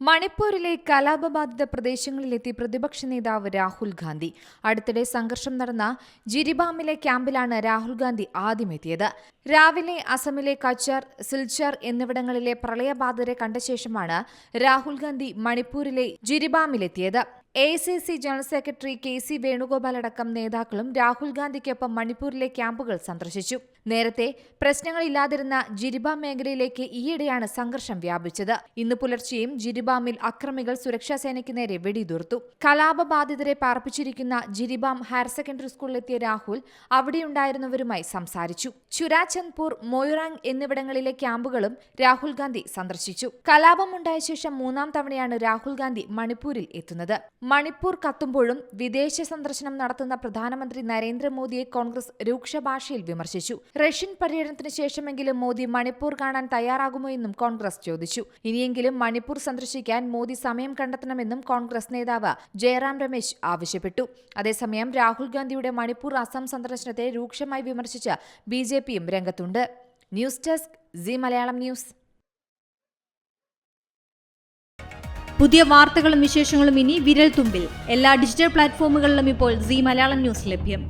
മണിപ്പൂരിലെ കലാപബാധിത പ്രദേശങ്ങളിലെത്തി പ്രതിപക്ഷ നേതാവ് രാഹുൽ ഗാന്ധി. അടുത്തിടെ സംഘർഷം നടന്ന ജിരിബാമിലെ ക്യാമ്പിലാണ് രാഹുൽ ഗാന്ധി ആദ്യമെത്തിയത്. രാവിലെ അസമിലെ കച്ചാർ സിൽച്ചർ എന്നിവിടങ്ങളിലെ പ്രളയബാധിതരെ കണ്ട ശേഷമാണ് രാഹുൽ ഗാന്ധി മണിപ്പൂരിലെ ജിരിബാമിലെത്തിയത്. A C C general secretary K C Venugopal അടക്കം നേതാക്കളും രാഹുൽ ഗാന്ധിക്കൊപ്പം മണിപ്പൂരിലെ ക്യാമ്പുകൾ സന്ദർശിച്ചു. നേരത്തെ പ്രശ്നങ്ങളില്ലാതിരുന്ന ജിരിബ മേഖലയിലേക്ക് ഈയിടെയാണ് സംഘർഷം വ്യാപിച്ചത്. ഇന്ന് പുലർച്ചെയും ജിരിബാമിൽ അക്രമികൾ സുരക്ഷാസേനയ്ക്ക് നേരെ വെടിയുതിർത്തു. കലാപബാധിതരെ പാർപ്പിച്ചിരിക്കുന്ന ജിരിബാം ഹയർ സെക്കൻഡറി സ്കൂളിലെത്തിയ രാഹുൽ അവിടെയുണ്ടായിരുന്നവരുമായി സംസാരിച്ചു. ചുരാചന്ദ്പൂർ മൊയ്റാങ് എന്നിവിടങ്ങളിലെ ക്യാമ്പുകളും രാഹുൽ ഗാന്ധി സന്ദർശിച്ചു. കലാപമുണ്ടായ ശേഷം മൂന്നാം തവണയാണ് രാഹുൽ ഗാന്ധി മണിപ്പൂരിൽ എത്തുന്നത്. മണിപ്പൂർ കത്തുമ്പോഴും വിദേശ സന്ദർശനം നടത്തുന്ന പ്രധാനമന്ത്രി നരേന്ദ്രമോദിയെ കോൺഗ്രസ് രൂക്ഷ ഭാഷയിൽ വിമർശിച്ചു. റഷ്യൻ പര്യടനത്തിന് ശേഷമെങ്കിലും മോദി മണിപ്പൂർ കാണാൻ തയ്യാറാകുമോ എന്നും കോൺഗ്രസ് ചോദിച്ചു. ഇനിയെങ്കിലും മണിപ്പൂർ സന്ദർശിക്കാൻ മോദി സമയം കണ്ടെത്തണമെന്നും കോൺഗ്രസ് നേതാവ് ജയറാം രമേശ് ആവശ്യപ്പെട്ടു. അതേസമയം രാഹുൽ ഗാന്ധിയുടെ മണിപ്പൂർ അസം സന്ദർശനത്തെ രൂക്ഷമായി വിമർശിച്ച് ബി ജെ പിയും രംഗത്തുണ്ട്. News desk Zee Malayalam news. പുതിയ വാർത്തകളും വിശേഷങ്ങളും ഇനി വിരൽ തുമ്പിൽ എല്ലാ ഡിജിറ്റൽ പ്ലാറ്റ്ഫോമുകളിലും ഇപ്പോൾ സി മലയാളം ന്യൂസ് ലഭ്യം.